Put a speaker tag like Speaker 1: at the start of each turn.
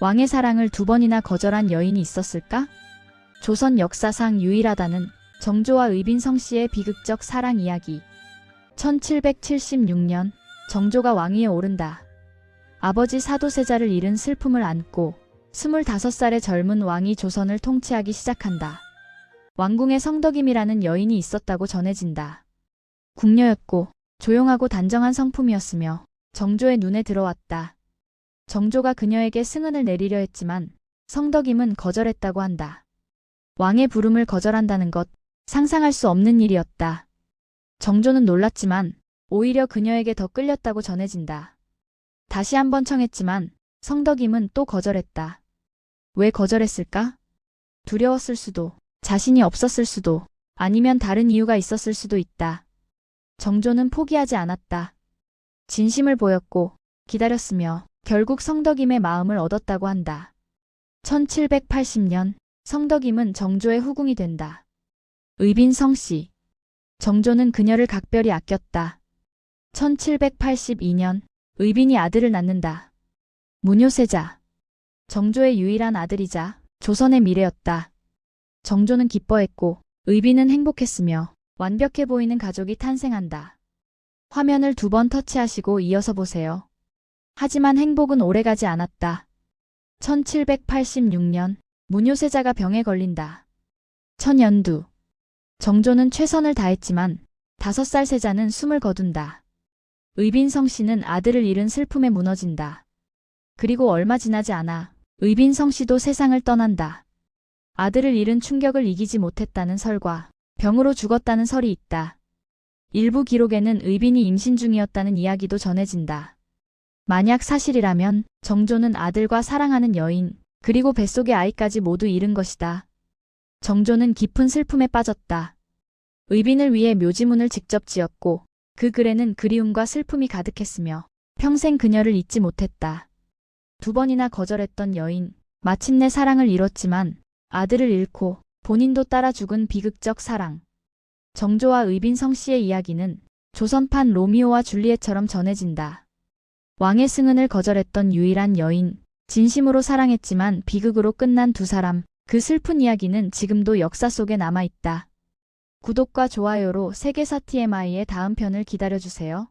Speaker 1: 왕의 사랑을 두 번이나 거절한 여인이 있었을까? 조선 역사상 유일하다는 정조와 의빈성 씨의 비극적 사랑 이야기. 1776년 정조가 왕위에 오른다. 아버지 사도세자를 잃은 슬픔을 안고 25살의 젊은 왕이 조선을 통치하기 시작한다. 왕궁에 성덕임이라는 여인이 있었다고 전해진다. 궁녀였고 조용하고 단정한 성품이었으며 정조의 눈에 들어왔다. 정조가 그녀에게 승은을 내리려 했지만 성덕임은 거절했다고 한다. 왕의 부름을 거절한다는 것 상상할 수 없는 일이었다. 정조는 놀랐지만 오히려 그녀에게 더 끌렸다고 전해진다. 다시 한번 청했지만 성덕임은 또 거절했다. 왜 거절했을까? 두려웠을 수도, 자신이 없었을 수도, 아니면 다른 이유가 있었을 수도 있다. 정조는 포기하지 않았다. 진심을 보였고 기다렸으며 결국 성덕임의 마음을 얻었다고 한다. 1780년 성덕임은 정조의 후궁이 된다. 의빈성 씨. 정조는 그녀를 각별히 아꼈다. 1782년 의빈이 아들을 낳는다. 무뇨세자. 정조의 유일한 아들이자 조선의 미래였다. 정조는 기뻐했고 의빈은 행복했으며 완벽해 보이는 가족이 탄생한다. 화면을 두 번 터치하시고 이어서 보세요. 하지만 행복은 오래가지 않았다. 1786년 무뇨세자가 병에 걸린다. 천연두. 정조는 최선을 다했지만 다섯 살 세자는 숨을 거둔다. 의빈성 씨는 아들을 잃은 슬픔에 무너진다. 그리고 얼마 지나지 않아 의빈성 씨도 세상을 떠난다. 아들을 잃은 충격을 이기지 못했다는 설과 병으로 죽었다는 설이 있다. 일부 기록에는 의빈이 임신 중이었다는 이야기도 전해진다. 만약 사실이라면 정조는 아들과 사랑하는 여인, 그리고 뱃속의 아이까지 모두 잃은 것이다. 정조는 깊은 슬픔에 빠졌다. 의빈을 위해 묘지문을 직접 지었고 그 글에는 그리움과 슬픔이 가득했으며 평생 그녀를 잊지 못했다. 두 번이나 거절했던 여인, 마침내 사랑을 이뤘지만 아들을 잃고 본인도 따라 죽은 비극적 사랑. 정조와 의빈성 씨의 이야기는 조선판 로미오와 줄리엣처럼 전해진다. 왕의 승은을 거절했던 유일한 여인, 진심으로 사랑했지만 비극으로 끝난 두 사람, 그 슬픈 이야기는 지금도 역사 속에 남아있다. 구독과 좋아요로 세계사 TMI의 다음 편을 기다려주세요.